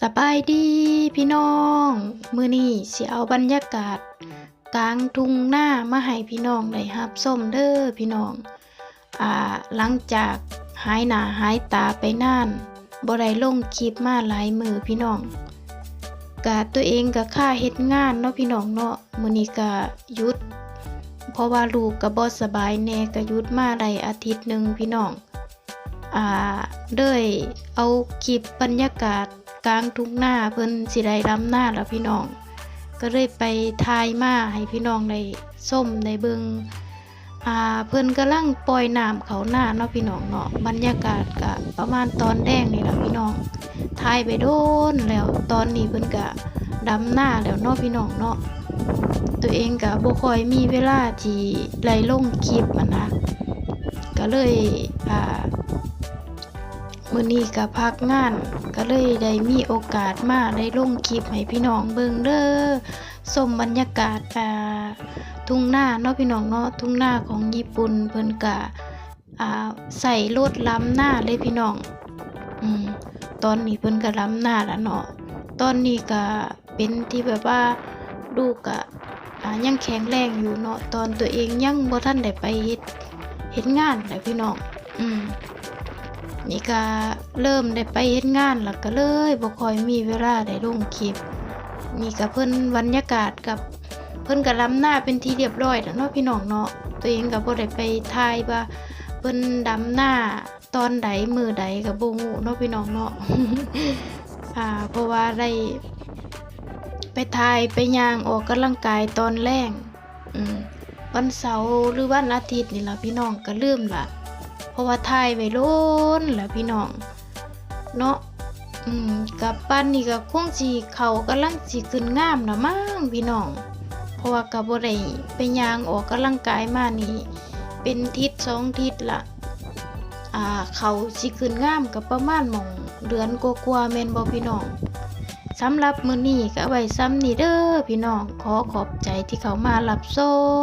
สบายดีพี่น้อง มือนี้สิเอาบรรยากาศ กลางทุ่งหน้ามาให้พี่น้องได้รับชมเด้อพี่น้องอ่าหลังจากหายหนาหายตาไปนานบ่ได้ลงคลิปมาหลายมือพี่น้องกะตัวเองก็ค่าเฮ็ดงานเนาะพี่น้องเนาะมือนี้ก็หยุด เพราะว่าลูกก็บ่สบายแน่ก็หยุดมาได้อาทิตย์หนึ่งพี่น้อง เลยเอาคลิปบรรยากาศกลางทุ่งนาเพิ่นสิได้รำหน้าแล้วพี่น้อง ก็เลยไปถ่ายมาให้พี่น้องได้ส้มได้เบิงอ่าเพิ่นกำลังปล่อยน้ำเขาหน้าเนาะพี่น้องเนาะบรรยากาศก็ประมาณตอนแดงนี่แหละพี่น้องถ่ายไปโดนแล้วตอนนี้เพิ่นก็ดำหน้าแล้วเนาะพี่น้องเนาะตัวเองก็บ่คอยมีเวลาที่ไล่ลงคลิปอะนะก็เลยอ่า มื้อนี้ก็พักงาน ก็เลยได้มีโอกาสมาได้ลงคลิปให้พี่น้องเบิ่งเด้อชมบรรยากาศอ่าทุ่งนาเนาะพี่น้องเนาะทุ่งนาของญี่ปุ่นเพิ่นก็อ่าใส่รถล้ำหน้าเลยพี่น้องอืมตอนนี้เพิ่นก็ล้ำหน้าแล้วเนาะตอนนี้ก็เป็นที่แบบว่าลูกก็อ่ายังแข็งแรงอยู่เนาะตอนตัวเองยังบ่ทันได้ไปเฮ็ดเฮ็ดงานแหละพี่น้องอืม นี่ก็เริ่มได้ไปเฮ็ดงานแล้วก็เลยบ่ค่อยมีเวลาได้ลงคลิป นี่ก็เพิ่นบรรยากาศกับเพิ่นก็ล้ำหน้าเป็นที่เรียบร้อยแล้วเนาะพี่น้องเนาะตัวเองก็บ่ได้ไปถ่ายว่าเพิ่นดำหน้าตอนใดมือใดก็บ่ฮู้เนาะพี่น้องเนาะอ่าเพราะว่าได้ไปถ่ายไปย่างออกกำลังกายตอนแรงอืมวันเสาร์หรือวันอาทิตย์นี่ล่ะพี่น้องก็ลืมละ เพราะว่าถ่ายไว้โล้นแหล้วพี่น้อง เนาะอืมกับปั้นนี่ก็คงสิเขากำลังสิขึ้นงามนะมั้งพี่น้อง เพราะว่าก็บ่ได้ไปยางออกกำลังกายมานี่เป็นทิศสองทิศละอ่าเขาสิขึ้นงามกับประมาณหมองเดือนกว่าๆแม่นบ่พี่น้องสำหรับมือนี้ก็ไว้ซ้ำนี่เด้อพี่น้องขอขอบใจที่เขามารับชม